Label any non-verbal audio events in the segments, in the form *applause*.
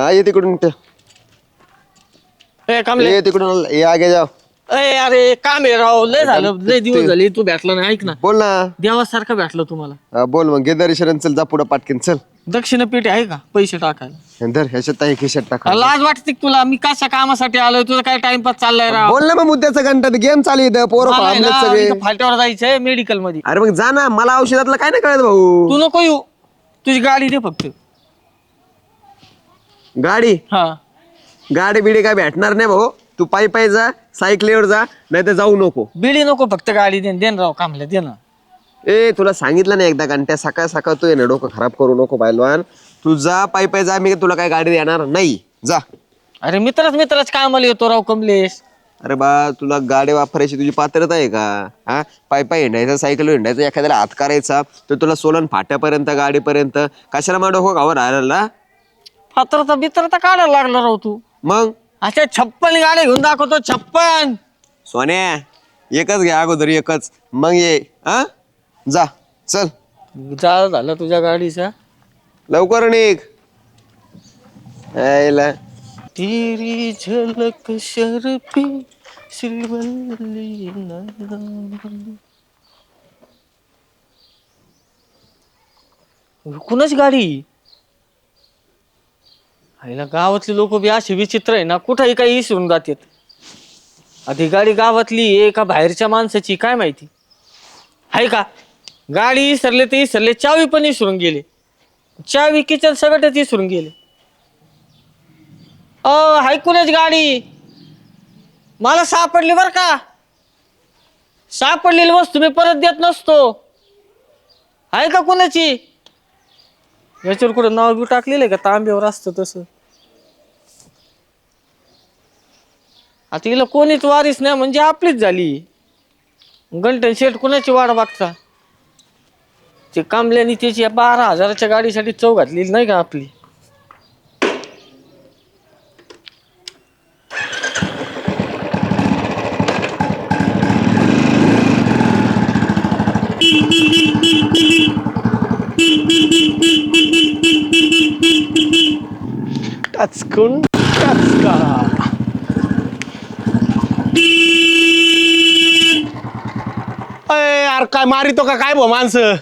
हा ये तिकडून ठेव. ए कामले. ये तिकडून ये आगे ए अरे काम आहे राव लय झालं लय दिवस झाले तू भेटला नाही ऐक ना. बोल ना. देवासारखं भेटलं तुम्हाला. हा, बोल मग दर्शन चल जा पुढं पाटकीन चल. दक्षिण पेटी आहे का? पैसे टाकायला. धर ह्याच्यात आहे खिशात टाका. लाज वाटते का तुला मी कशा कामासाठी आलोय तुझा काय टाइमपास चाललाय राव? बोल ना मग मुद्द्याचा घंटा गेम चालू इथं पोरं मला आहे ना, सगळे. इथं फाट्यावर जायचंय मेडिकलमध्ये. अरे मग जा ना मला औषधातलं काय नाही कळत भाऊ. तू नको येऊ. तुझी गाडी दे फक्त. गाडी? हा. गाडी बिडी काय भेटणार नाही भाऊ. तू पायी पायी जा सायकलीवर जा नाही तर जाऊ नको. बिडी नको फक्त गाडी दे दे ना राव कामल्या दे ना ए तुला सांगितलं नाही एकदा घंट्या सकाळ सकाळ तू ये ना डोकं खराब करू नको पायलवान तू जा पायी पायी जा मी तुला काय गाडी देणार नाही. जा. अरे मित्रच मित्रच कामाला येतो राव कमलेश. अरे बा तुला गाडी वापरायची तुझी पात्रता आहे का? हा? पायी पायी हिंडायचं सायकल हिंडायचं एखाद्याला हात करायचा तर तुला सोलन फाट्यापर्यंत गाडीपर्यंत. कशाला मग डोकं गावर राहिला पात्रता बित्रता काढायला लागला राव तू. मग? अशा छप्पन गाड्या घेऊन दाखवतो छप्पन. सोन्या एकच घ्या अगोदर एकच. मग ये हा? जा चल. जा झालं तुझ्या गाडीचा लवकर निघ. यायला. तेरी झलक शर्फी श्रीवल्ली नयना. कुणाच गाडी? आईला गावातली लोक बी असे विचित्र आहे ना कुठंही काही विसरून जातात. आधी गाडी गावातली आहे का बाहेरच्या माणसाची काय माहिती? आहे का? गाडी विसरले ते विसरले चावी पण विसरून गेले. चावी किचन सगळ्यात विसरून गेले. अ हाय कुणाच गाडी? मला सापडली बर का? सापडलेली वस्तू मी परत देत नसतो. आहे का कुणाची? याच्यावर कुठं नाव बी टाकलेलं आहे का? तांब्यावर असतं तसं. आता हिला कोणीच वारीस नाही म्हणजे आपलीच झाली. गंटन शेट कुणाची वाट बघता? ते कामल्याने त्याची या बारा हजाराच्या गाडीसाठी चौ घातलेली नाही का आपली? टचका अय यार काय मारितो का? काय भो माणसं?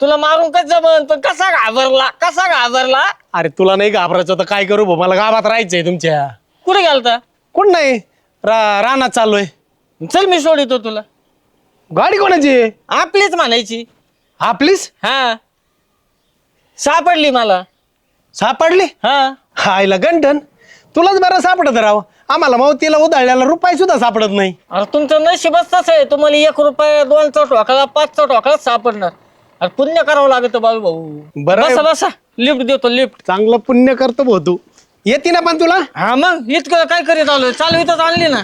तुला मारून कस जमन? पण कसा घाबरला? कसा घाबरला? अरे तुला नाही घाबरायचं तर काय करू भो? मला गावात राहायचंय तुमच्या. कुठे गेलता? कोण नाही? रा रानात चाललोय. चल मी सोडितो तुला. गाडी कोणाची? आहे? आपलीच म्हणायची. आपलीच? हा. सापडली मला. सापडली? हा. आईला गंठन. तुलाच बरं सापडत राव. आम्हाला मावतीला उधाळल्याला रुपये सुद्धा सापडत नाही. अरे तुमचं नशीबच तसं आहे. तुम्हाला एक रुपये दोनचा ठोकळा पाचचा ठोकळा सापडणार. अरे पुण्य करावं लागत बाबू भाऊ. बरं आहे. बसा बसा. लिफ्ट देतो लिफ्ट चांगलं पुण्य करतो भाऊ तू. येते ना पण तुला? हा मग इतकं काय करीत आलोय चालू इथं आणली ना.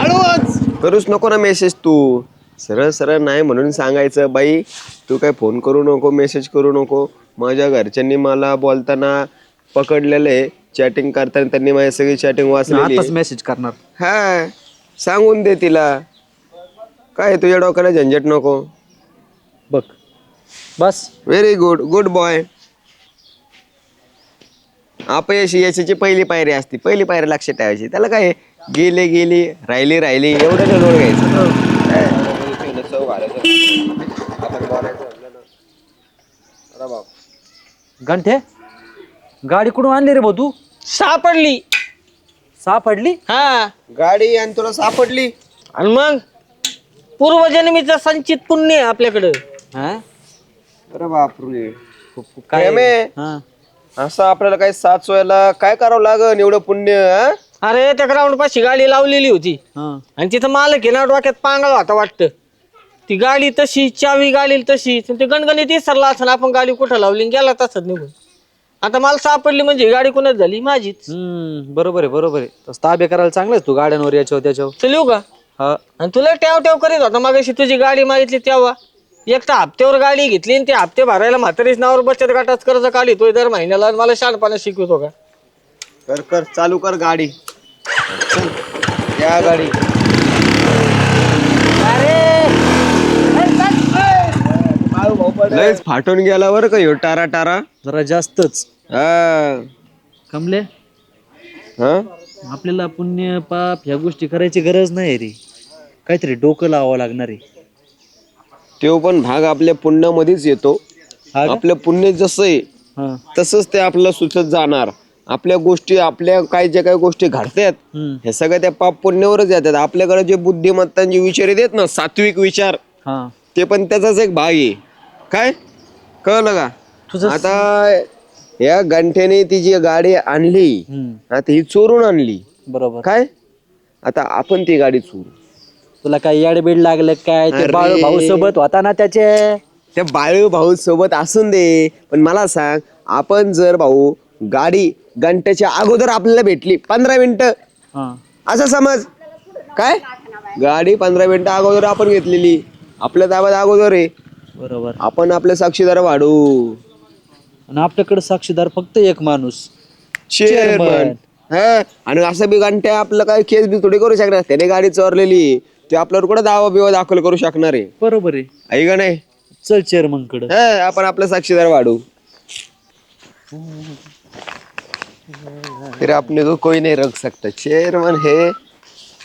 हळूच. करूच नको ना मेसेज तू. सरळ सरळ नाही म्हणून सांगायचं बाई तू काय फोन करू नको मेसेज करू नको. माझ्या घरच्यांनी मला बोलताना पकडलेलं आहे चॅटिंग करताना त्यांनी माझी सगळी चॅटिंग वाचलेली. आहे. मेसेज करणार. हा सांगून दे तिला. काय तुझ्या डोक्याला झंझट नको. बघ. बस. व्हेरी गुड गुड बॉय अपयशी यशाची पहिली पायरी असते. पहिली पायरी लक्षात ठेवायची. त्याला काय आहे? गेले गेली राहिली राहिली एवढं घ्यायचं काय? चव घालायचं. आपण बोलायचं म्हणलं ना. अरे बाप. गंठे? गाडी कुठून आणली रे भाऊ तू? सापडली. सापडली? हा. गाडी आणि तुला सापडली. आणि मग? पूर्वजन्मीचं संचित पुण्य आहे आपल्याकडं. हा? अरे बापरे. काय प्रेम आहे. हा. असं आपल्याला काही साथ सोयला काय करावं लागन एवढं पुण्य हा? अरे त्या ग्राउंड पाशी गाडी लावलेली होती. हा. आणि तिथं मालक आहे ना डोक्यात पांगळ होता वाटतं. ती गाडी तशी चावी गाडी तशी ते गणगणित विसरला असं आपण गाडी कुठं लावली आणि गेला तसंच निघून. आता मला सापडली म्हणजे ही गाडी कोणाच झाली? माझीच. हम्म बरोबर आहे बरोबर आहे. तसं ताबे करायला चांगलंच तू गाड्यांवर याच्यावर त्याच्यावर. चल येऊ का? हा. आणि तुला टेव टेव करीत होता मग तुझी गाडी मागितली तेव्हा. एक तर हप्त्यावर गाडी घेतली आणि ते हप्ते भरायला म्हातारीच नावावर बचत गटात कर्ज काढितोय दर महिन्याला आणि मला शहाणपणा शिकवतो का? कर कर चालू कर गाडी. चल, या गाडी. अरे! लयच फाटून गेला बरं का ह्यो टारा टारा. जरा जास्तच. हा. कमले? हा? आपल्याला पुण्य पाप ह्या गोष्टी करायची गरज नाही रे. काहीतरी डोकं लावावं लागणार आहे. तो पण भाग आपल्या पुण्यामध्येच येतो. हा का? आपलं पुण्य जसं आहे हा. तसंच ते आपल्याला सुचत जाणार. आपल्या गोष्टी आपल्या काय ज्या काही गोष्टी घडतात हम्म. हे सगळं त्या पाप पुण्यावरच येतात. आपल्याकडे जे बुद्धिमत्तांचे विचार येतात ना सात्विक विचार हा. ते पण त्याचाच एक भाग आहे. काय? कळलं का? तुझं- आता या गंठ्याने ती जी गाडी आणली हम्म, आता ही चोरून आणली. बरोबर. काय? आता आपण ती गाडी चोरू. तुला काय याडबीड लागलं काय? ते अरे. बाळू भाऊ सोबत होता ना त्याचे? त्या बाळू भाऊ सोबत असून दे पण मला सांग आपण जर भाऊ गाडी घंट्याच्या अगोदर आपल्याला भेटली पंधरा मिनिटं. हा. असं समज. काय? गाडी पंधरा मिनिटं अगोदर आपण घेतलेली. आपल्या ताब्यात अगोदर आहे. बरोबर. आपण आपले साक्षीदार वाढू. आणि आपल्याकडे साक्षीदार फक्त एक माणूस. चेअरमन हा? आणि असं बी घंट्या आपलं काय केस बी थोडी करू शकणार. त्याने गाडी चोरलेली. ते आपल्यावर कुठं दावा बिवा दाखल करू शकणार आहे. बरोबर आहे. आहे का नाही? चल चेअरमनकडे. हा, आपण आपले साक्षीदार वाढू. फिर अपने को कोई नहीं रोक सकता. चेयरमैन है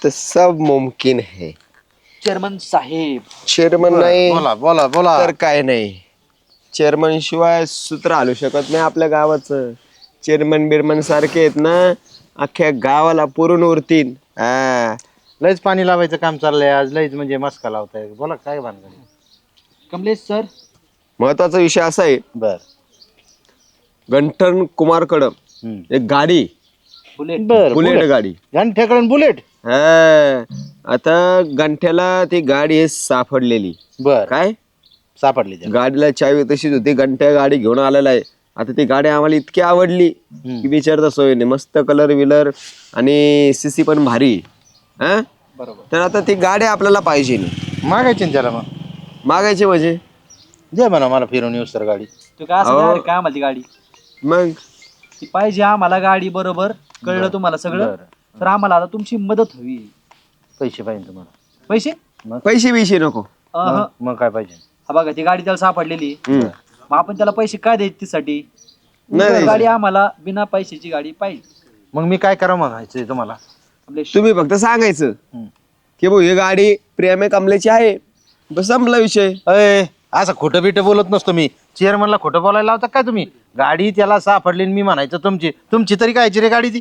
तो सब मुमकिन है. चेअरमन साहेब. चेअरमन नाही. बोला बोला बोला. तर काय नाही. चेअरमन शिवाय सूत्र हलू शकत नाही आपल्या गावाचं. चेअरमन बिरमन सारखे आहेत ना अख्ख्या गावाला पुरून उरतील. हा. लयच पाणी लावायचं काम चाललंय आज लयच म्हणजे मस्का लावताय. बोला काय भानगड कमलेश सर. महत्त्वाचा विषय असा आहे. बर. गंठन कुमार कडम एक गाडी. बुलेट. बर बुलेट गाडी. घंट्याकडे बुलेट. हा. आता गंठ्याला ती गाडी आहे सापडलेली. बर. काय? सापडली त्याला. गाडीला चावी तशीच होती घंट्या गाडी घेऊन आलेला आहे. आता ती गाडी आम्हाला इतकी आवडली की विचारता सोय नाही. मस्त कलर विलर आणि सीसी पण भारी. हा? तर आता ती गाडी आपल्याला पाहिजे नाही. मागायची ना त्याला मग. मागायची म्हणजे? दे म्हणा मला फिरून येऊस तर गाडी. तू काय अहो. असं काय आम्हाला ती गाडी? मग? ती पाहिजे आम्हाला गाडी बरोबर. कळलं तुम्हाला सगळं? तर आम्हाला आता तुमची मदत हवी पैसे पाहिजे तुम्हाला. पैसे? पैसे बिशे नको. अहं. मग- मग काय पाहिजे? हा बघा ती गाडी त्याला सापडलेली. हम्म. मग आपण त्याला पैसे काय द्यायचे नाही द्यायचे. गाडी आम्हाला बिना पैशाची गाडी पाहिजे. मग मी काय करा म्हणायचंय तुम्हाला? आपले तुम्ही फक्त सांगायचं. हम्म. की भाऊ ही गाडी प्रेमे कमलेची आहे. बस संपला विषय. अय असं खोटं बिटं बोलत नसतो मी. चेअरमनला खोटं बोलायला लावता काय तुम्ही? गाडी त्याला सापडली आणि मी म्हणायचं तुमची. तुमची तरी कायची रे गाडी ती?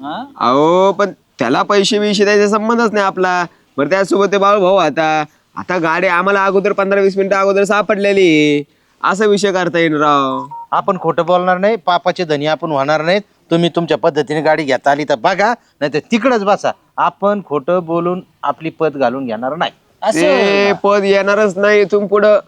हा? अहो पण त्याला पैसे बिशे द्यायचा संबंधच नाही आपला. बरं त्यासोबत ते बाळू भाऊ आता आता गाडी आम्हाला अगोदर पंधरा वीस मिनिटं अगोदर सापडलेली. असा विषय करता येईल राव. आपण खोटं बोलणार नाही पापाचे धनी आपण होणार नाहीत. तुम्ही तुमच्या पद्धतीने गाडी घेता आली तर बघा नाही तर तिकडच बसा. आपण खोटं बोलून आपली पद घालून घेणार नाही. ते पद येणारच नाही इथून पुढं.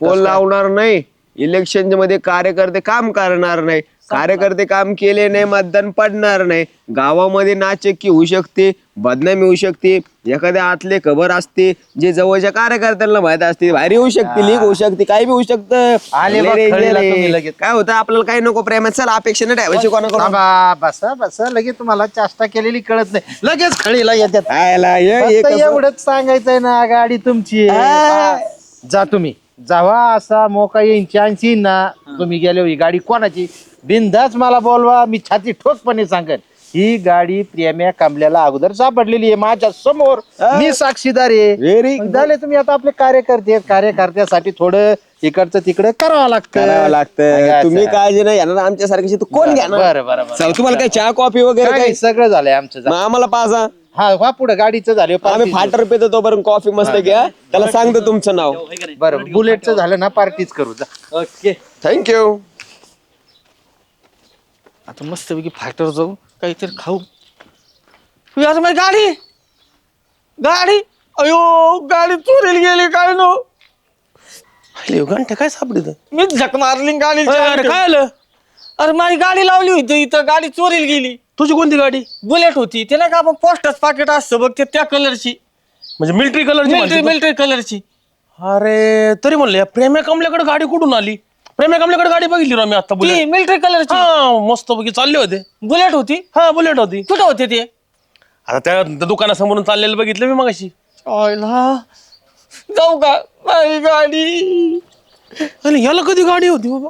पोल लावणार नाही. इलेक्शनमध्ये कार्यकर्ते काम करणार नाही. कार्यकर्ते काम केले नाही मतदान पडणार नाही. गावामध्ये नाचक्की होऊ शकते बदनामी होऊ शकते. एखाद्या आतले खबर असते जे जवळच्या कार्यकर्त्यांना माहीत असते बाहेर येऊ शकते लीक होऊ शकते काही बी होऊ शकतं. आले बघ, लय danger खळीला आहे. तुम्ही लगेच. काय होतं आपल्याला काही नको प्रेमात चल अपेक्षा नाही ठेवायची कोणाकडून. थांबा, बसा बसा लगेच तुम्हाला चाष्टा केलेली कळत नाही. लगेच खळीला येतात आयला, हे- हे फक्त कसं- एवढंच सांगायचंय ना गाडी तुमची. आहे. जा तुम्ही. जावा असा मोका येईन चान्स येईन ना. तुम्ही गेले गाडी कोणाची? बिंदाच मला बोलवा मी छाती ठोकपणे सांगेन. ही गाडी प्रेम्या कांबल्याला अगोदर सापडलेली आहे माझ्यासमोर. मी साक्षीदार आहे. मग झाले तुम्ही आता आपले कार्यकर्ते आहेत. कार्यकर्त्यासाठी थोडं इकडचं तिकडं करावं लागतं. करावं लागतं. तुम्ही काळजी नाही घेणार. आमच्यासारखी तू कोण घेणार? बरं बरं बरं. चल, तुम्हाला काय चहा कॉफी वगैरे काय सगळं झालंय आमचं. मग आम्हाला पाजा. हा वा पुढे गाडीचं झालं आम्ही फाटर पेतो तोपर्यंत कॉफी मस्त घ्या. त्याला सांगतो तुमचं नाव. बरं बुलेटचं झालं ना पार्टीच करू जा. ओके थँक्यू आता मस्तपैकी फायटर जाऊ काहीतरी खाऊ. तू आता माझी गाडी. गाडी. अयो गाडी चोरीला गेली काय नो? घंटा काय सापडत? मी झक मारली गाडी अरे काय आलं? अरे माझी गाडी लावली होती इथं गाडी चोरीला गेली. तुझी कोणती गाडी? बुलेट होती. ते नाही का आपण पोस्टच पाकिट असतं बघ ते त्या कलरची म्हणजे मिलिटरी कलरची मिलिटरी मिलिटरी कलरची? अरे तरी म्हणलं या प्रेम्या कमल्याकडे गाडी कुठून आली? प्रेम्या कमल्याकडे गाडी बघितली राव मी आता ती बुलेट. मिलिटरी कलरची हा मस्त पैकी चालले होते. बुलेट होती? हा बुलेट होती. कुठं होते ते? आता त्या त्या दुकानासमोरून चाललेलं बघितलं मी मगाशी. ऑयला जाऊ का? माझी गाडी. आणि याला कधी गाडी होती बाबा?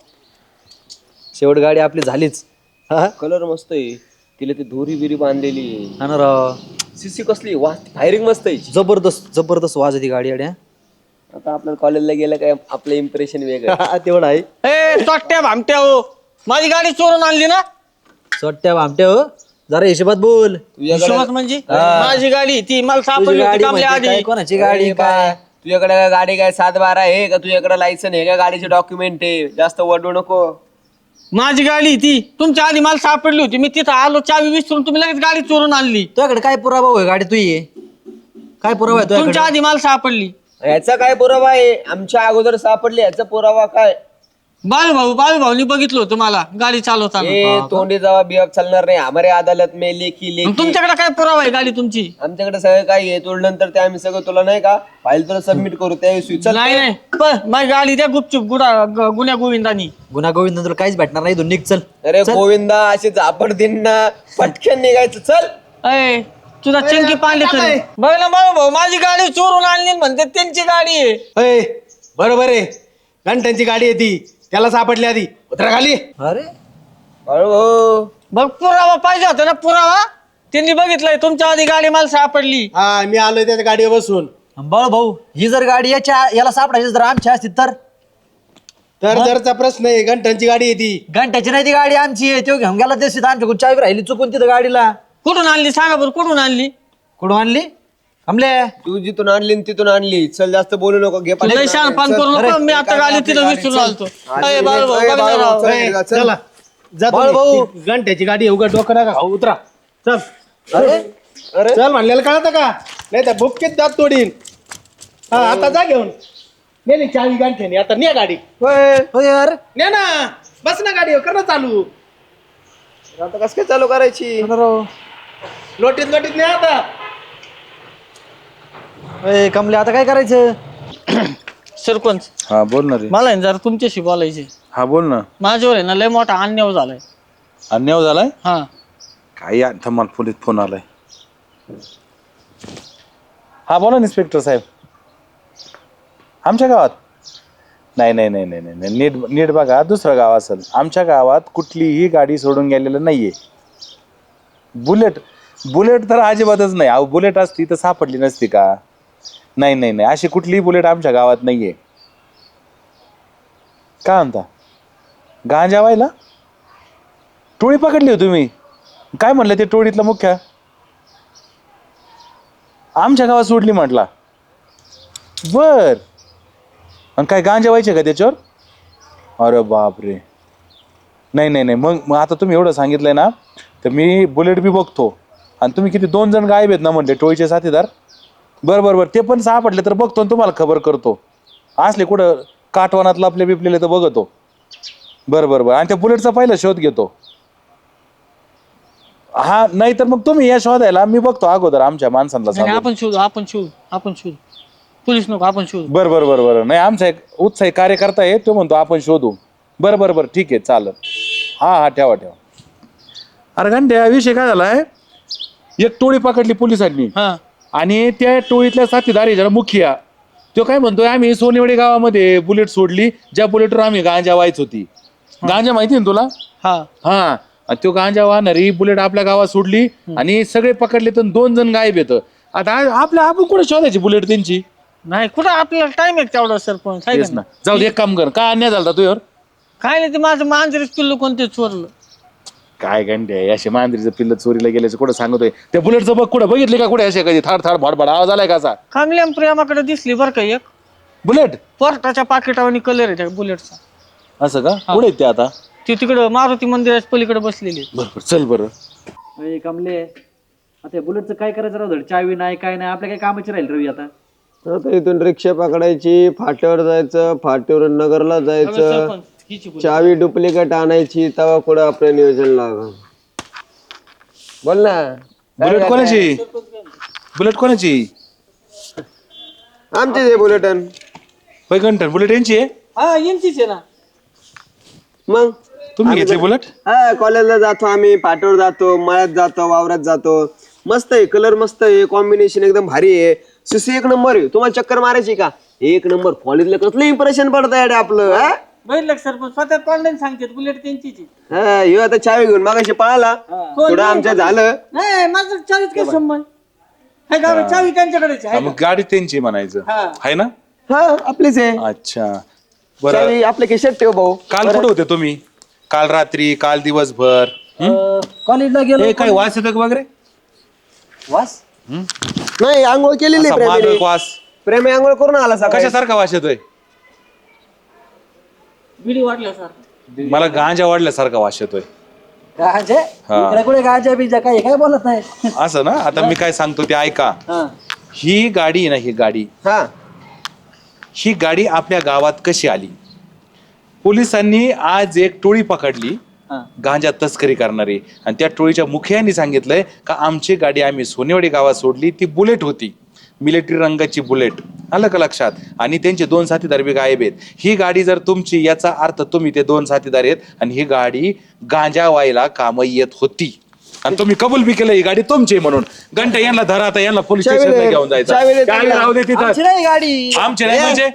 शेवट गाडी आपली झालीच. हा? कलर मस्त आहे. तिला ती धुरी बिरी बांधलेली. हा ना राव. सीसी कसली? वा फायरिंग मस्त आहे. जबरदस्त जबरदस्त वाज ती गाडी अड्या आता आपल्याला कॉलेजला गेलं काय आपलं इम्प्रेशन वेगळं. *laughs* तेवढं आहे. ए चोट्ट्या भामट्या हो. माझी गाडी चोरून आणली ना? चोट्ट्या भामट्या हो. जरा हिशोबात बोल. हिशोबात म्हणजे? माझी गाडी ती मला सापडली होती कामल्या म्हणजे आधी. कोणाची गाडी काय? तुझ्याकडे काय गाडी काय सात बारा आहे का? तुझ्याकडे लायसन आहे का? गाडीचे डॉक्युमेंट आहे. जास्त वडू नको. माझी गाडी ती तुमच्या आधी मला सापडली होती. मी तिथं आलो चावी विसरून तुम्ही लगेच गाडी चोरून आणली. तुझ्याकडे काय पुरावा होय गाडी तुझी काय पुरावा आहे तुमच्या आधी मला सापडली. याचा काय पुरावा आहे? आमच्या अगोदर सापडले याचा पुरावा काय? बाळू भाऊ बाळू भाऊनी बघितलं होतं मला गाडी चालवताना. ए तोंडी जावा बिया चालणार नाही. हमारे अदालत में लेखी मग लेखी तुमच्याकडे काय पुरावा आहे गाडी तुमची? आमच्याकडे सगळं काय आहे. तोडल्यानंतर ते आम्ही सगळं तुला नाही का? फाईल तुला सबमिट करू त्यावेळी चल नाही नाही. पण माझी गाडी द्या गुपचूप गुडा ग- गुन्ह्या गोविंदानी. गुन्हा गोविंद तुला काहीच भेटणार नाही तू निघ चल. अरे गोविंदा असे झापड दिन ना. पटकन निघायचं चल. अय तुझा चंकी पांडे तरी. बघ ना बाळू भाऊ माझी गाडी चोरून आणली म्हणते त्यांची गाडी आहे. अय बरोबर आहे. घंटांची गाडी आहे ती. त्याला सापडली आधी. उतरा खाली. अरे बघ पुरावा पाहिजे होता ना पुरावा? त्यांनी बघितलंय तुमच्या आधी गाडी मला सापडली. हा मी आलोय त्याच्या गाडीवर बसून. बाळ भाऊ ही जर गाडी याच्या याला सापडायची जर आमची असती तर? तर जरचा प्रश्न आहे घंटांची गाडी आहे ती. घंट्याची नाही ती गाडी आमची आहे तो घेऊन गेला दिसत आमच्याकडून चावी राहिली चुकून तिथं गाडीला. कुठून आणली? सांगा बरं कुठून आणली? कुठं आणली? थांबले तू जिथून आणली न तिथून आणली. चल जास्त बोलू नको घे तू लय शान पान करू नको. मी आता गाडी तिथं विसरून आलतो. बाळू भाऊ बघ ना राव. चल, चल. चला. जा बाळ तुम्ही. भाऊ. ती घंट्याची गाडी उगा डोकं नका. खाऊ उतरा. चल. अरे चल म्हणलेलं कळतं का? नाही तर बुक्कीत जात तोडीन. हा आता जा घेऊन. ने ने चावी गांठ्याने आता ने गाडी. हो यार. ने ना. बस ना गाडी कर ना चालू. आता कसं काय चालू करायची? लोटीत लोटीत ने आता. अय, कमले आता काय करायचं? सरपंच हा बोल ना रे. मला आहे ना जरा तुमच्याशी बोलायचे हा बोल ना. माझ्यावर आहे ना लय मोठा अन्याय झालाय. अन्याय झालाय? हा. काय थमान पोलीस फोन आलाय? हा बोला ना इन्स्पेक्टर साहेब. आमच्या गावात? नाही नाही नाही नाही नाही नाही. नीट नीट बघा दुसरं गाव असेल. आमच्या गावात कुठलीही गाडी सोडून गेलेलं नाहीये. बुलेट बुलेट तर अजिबातच नाही. अहो बुलेट असती तर सापडली नसती का? नाही नाही नाही. अशी कुठलीही बुलेट आमच्या गावात नाही आहे काय म्हणता? गांजा व्हायला? टोळी पकडली हो तुम्ही. काय म्हणलं ते टोळीतला मुख्य? आमच्या गावात सोडली म्हटला. बर. आणि काय गांजा व्हायचे का त्याच्यावर? अरे बापरे. नाही नाही नाही. मग मग आता तुम्ही एवढं सांगितलंय ना तर मी बुलेट बी बघतो. आणि तुम्ही किती दोन जण गायब आहेत ना म्हणले टोळीचे साथीदार? बरं बरं बरं ते पण सापडले तर बघतो आणि तुम्हाला खबर करतो. असले कुठं काटवानात लपले बिपलेले तर बघतो. बरं बरं बरं. आणि त्या बुलेटचा पहिला शोध घेतो. हा नाही तर मग तुम्ही या शोधायला मी बघतो अगोदर आमच्या माणसांना नाही, सांगून. आपण शोधू आपण शोधू आपण शोधू. पोलीस नको आपण शोधू. बरं बरं बरं बरं. नाही आमचा एक उत्साही कार्यकर्ता आहे तो म्हणतो आपण शोधू. बरं बरं बरं ठीक आहे चालेल. हा हा ठेवा ठेवा. अरे घंट्या विषय काय झालाय? एक टोळी पकडली पोलिसांनी. हा. आणि त्या टोळीतल्या साथीदार आहे जरा मुखिया. तो काय म्हणतोय आम्ही सोनेवाडी गावामध्ये बुलेट सोडली ज्या बुलेटवर आम्ही गांजा व्हायच होती गांजा माहिती ना तुला? हा. हा. आणि तो गांजा वाहणारी बुलेट आपल्या गावात सोडली आणि सगळे पकडले तर दोन जण गायब येतं आता आ- आपल्या आपण कुठे शोधायची बुलेट त्यांची? नाही कुठं आपल्याला टाइम आहे तेवढा सरपंच आहे का तेच ना. नाही? जाऊ दे एक काम कर. काय अन्याय झाला तुझ्यावर काय नाही ते माझं मांजरीच पिल्लू कोणते चोरलं. काय घंटे असे मांजरीचं पिल्ल चोरीला गेल्याचं कुठं सांगतोय? त्या बुलेटचं बघ कुठं बघितले का कुठे असे कधी थाड थाड भाडभाड आवाज आलाय का असा? प्रेमाकडे दिसली बरं का एक. बुलेट? पोर्टाच्या पाकिटावर कलर आहे त्या बुलेटचा. असं का? कुठे आहेत ते आता? ती तिकडं मारुती मंदिराच्या पलीकडे बसलेली आहे. बरोबर चल बरं. कमले आता या बुलेटचं काय करायचं राहू धड चावी नाही काय नाही आपल्या काय कामाची राहील रवी आता. आता इथून रिक्षा पकडायची फाट्यावर जायचं फाट्यावर नगरला जायचं. सरपंच. चावी डुप्लिकेट आणायची तेव्हा कुठं आपलं नियोजन लाग. बोल ना. बुलेट कोणाची? बुलेट कोणाची? आमचे जे बुलेटन घंटन बुलेट यांची आहे? हा यांचीच आहे ना. मग? तुम्ही घेतली बुलेट? हा कॉलेजला जातो आम्ही पाठवर जातो मळ्यात जातो वावरात जातो. मस्त आहे कलर मस्त आहे कॉम्बिनेशन एकदम भारी आहे. सीसी एक नंबर आहे. तुम्हाला चक्कर मारायची का? एक नंबर. कॉलेजला कसलं इम्प्रेशन पडत आहे आपलं हा? बघितलं का सरपंच स्वतः तोंडाने सांगतात बुलेट त्यांचीच आहे. हा, ह्यो आता चावी घेऊन मागाशी पळाला थोडं आमच्या झालं. नाही माझं चावीत काय संबंध? हाय का चावी त्यांच्याकडेच आहे. मग गाडी त्यांची म्हणायचं. हा. आहे ना? हा आपलीच आहे. अच्छा. बरं. चावी आपल्या खिशात ठेव भाऊ. काल कुठे होते तुम्ही? काल रात्री काल दिवसभर? कॉलेजला गेलो हे काय वास येतो का वगैरे? वास? नाही आंघोळ केलेली असा मादक वास. प्रेमी आंघोळ करून आला सकाळी. कशासारखा वास येतोय? बिडी मला गांजा वाढल्यासारखा वास येतोय. गांजे? हा. इकडे कुठे गांजा बिंजा काय काय बोलत नाही? असं ना? आता मी काय सांगतो ते ऐका. हा. ही गाडी ना ही गाडी. हा. ही गाडी आपल्या गावात कशी आली? पोलिसांनी आज एक टोळी पकडली. हा. गांजा तस्करी करणारी. आणि त्या टोळीच्या मुखियांनी सांगितलंय का आमची गाडी आम्ही सोनेवाडी गावात सोडली ती बुलेट होती. मिलिटरी रंगाची बुलेट. आलं का लक्षात. आणि त्यांचे दोन साथीदार बी गायब आहेत. ही गाडी जर तुमची याचा अर्थ तुम्ही ते दोन साथीदार आहेत आणि ही गाडी गांजा व्हायला काम येत होती. आणि तुम्ही कबूल बी केलं ही गाडी तुमची आहे म्हणून. घंटा यांना धरा आता यांना पोलीस स्टेशनला दे. घेऊन जायचं. राहू दे तिथं. आमची नाही गाडी. आमचे नाही म्हणजे?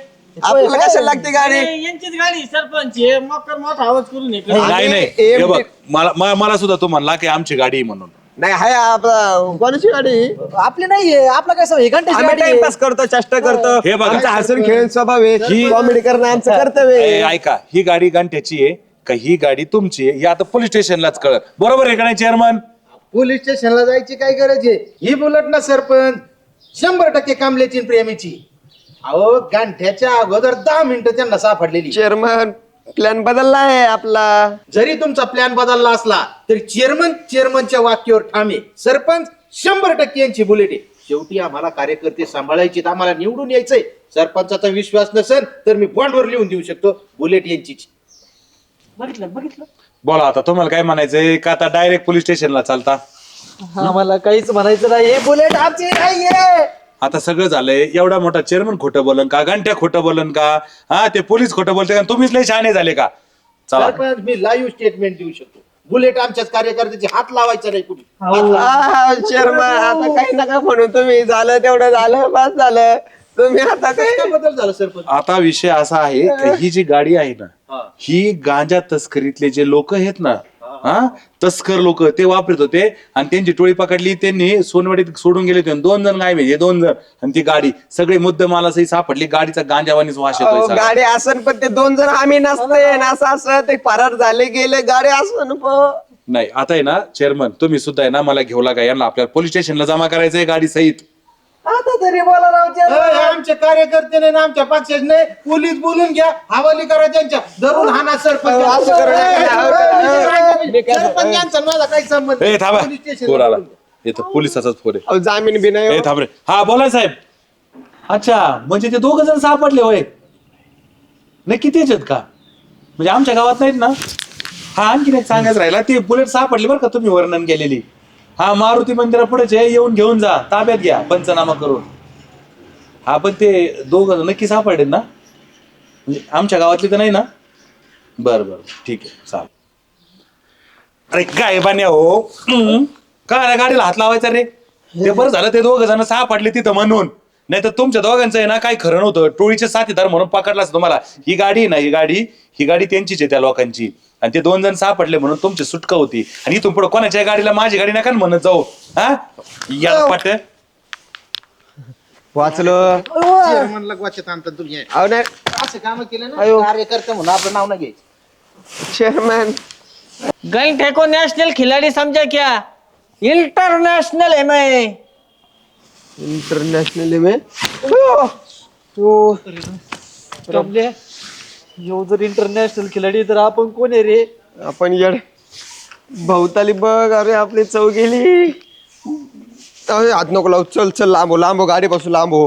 आपल्याला कशाला लागते गाडी? यांचीच गाडी सरपंच हे मकर मोठा आवाज करून हे करा. नाही नाही आणि हे AMT बघ मला मला- मला सुद्धा तू म्हणला की आमची गाडी आहे म्हणून. नाही हाय आपला कोणाची गाडी? आपली नाहीये आपला काय सवय घंटेची आम्ही गाडी आहे. टाइमपास करतो चेष्टा करतो. हे बघा. आमचा हसून खेळून स्वभाव आहे. ही- कॉमेडी करणं आमचं कर्तव्य ए, आहे ऐका ही गाडी गांठ्याची आहे का ही गाडी तुमची आहे? हे आता पोलीस स्टेशनलाच कळत बरोबर आहे का नाही चेअरमन पोलीस स्टेशनला जायची काय गरज आहे? ही बुलट ना सरपंच. शंभर टक्के कामल्याची आणि प्रेमीची. अहो गांठ्याच्या अगोदर दहा मिनिटं त्यांना सापडलेली. चेअरमन प्लॅन बदलला आहे आपला. जरी तुमचा प्लॅन बदलला असला तरी चेअरमन चेअरमनच्या वाक्यावर ठामे. सरपंच शंभर टक्के यांची बुलेट आहे. शेवटी आम्हाला कार्यकर्ते सांभाळायचे आम्हाला निवडून यायचंय. सरपंचाचा विश्वास नसेल तर मी बॉन्डवर लिहून देऊ शकतो. बुलेट यांचीच बघितलं बघितलं. बोला आता तुम्हाला काय म्हणायचंय? का आता डायरेक्ट पोलीस स्टेशनला चालता. आम्हाला काहीच म्हणायचं नाही हे बुलेट आमची नाहीये. आता सगळं झालंय. एवढा मोठा चेअरमन खोटं बोलन का? घंट्या खोटं बोलन का? हा ते पोलीस खोटं बोलते का? तुम्हीच लय शहाणे झाले का? चला. सरपंच मी लाईव्ह स्टेटमेंट देऊ शकतो. बुलेट आमच्याच कार्यकर्त्याचे हात लावायचा नाही कुणी. लावायचा. चेअरमन आता काही नका म्हणून तुम्ही झालं तेवढं झालं बस झालं. तुम्ही आता काय बदल झाला सरपंच? आता विषय असा आहे की ही जी गाडी आहे ना ही गांजा तस्करीतले जे लोक आहेत ना हा? तस्कर लोक ते वापरत होते आणि त्यांची टोळी पकडली त्यांनी सोनवाडीत सोडून गेले होते. आणि दोन जण गायब हे दोन जण आणि ती गाडी. सगळे मुद्दे मला सही सापडली गाडीचा गांजावानीच वास येतोय अहो, सगळा. गाडी असन पण ते दोन जण आम्ही नसते असं असं ते फरार झाले गेले गाडी असन पण नाही आता आहे ना चेअरमन तुम्ही सुद्धा आहे ना मला घेऊ लागा यांना आपल्या पोलीस स्टेशनला जमा करायचंय गाडी सहित. आता तरी बोला राव हे आमचे कार्यकर्ते नाही ना आमच्या पक्षाचे नाही. पोलीस बोलून घ्या हवाली करा त्यांच्या. धरून हाना सरपंच. असं करू नका. ए, अहो, ए, सरपंच यांचा माझा काही संबंध ए. थांबा. पोलीस फोन आला. पोलिसाचाच फोन आहे. अहो, जामीन बी नाही ए हो. थांब रे. हा बोला साहेब. अच्छा म्हणजे ते दोघ जण सापडले होय? नाही किती आहेत का? म्हणजे आमच्या गावात नाहीत ना? हा आणखी एक सांगायचं राहिला ते बुलेट सापडली बरं का तुम्ही वर्णन केलेली. हा मारुती मंदिरा पुढेच आहे येऊन घेऊन जा ताब्यात घ्या पंचनामा करून. हा पण ते दोघ नक्की सापडले ना? म्हणजे आमच्या गावातली तर नाही ना? बरं बरं ठीक आहे चालेल. अरे काय बान्या हो. काय रे गाडीला हात लावायचा रे? ते बरं झालं ते दोघ जण सापडले तिथं म्हणून. नाही तर तुमच्या दोघांचं आहे ना काही खरं नव्हतं. टोळीचे साथीदार म्हणून पकडलाच तुम्हाला. ही गाडी आहे ना ही गाडी ही गाडी त्यांचीच आहे त्या लोकांची. आणि ते दोन जण सापडले म्हणून तुमची सुटका होती. आणि इथून पुढे कोणाच्या गाडीला माझी गाडी नका ना म्हणत जाऊ. हा? या पाट वाचलो. चेअरमनला वाचत आणतात तुम्ही अहो नाही. असं काम केलं ना कार्यकर्ते म्हणून आपलं नाव नाही घ्यायचं. चेअरमॅन. गैंग ठेको नेशनल खिलाड़ी समझा क्या? इंटरनेशनल है. मैं इंटरनॅशनल में येऊ जर इंटरनॅशनल खिलाडी तर आपण कोण आहे रे? आपण येड. भवताली बघ अरे आपली चव गेली. अरे हात नको लावू. चल चल लांब हो लांब हो गाडीपासून लांब हो.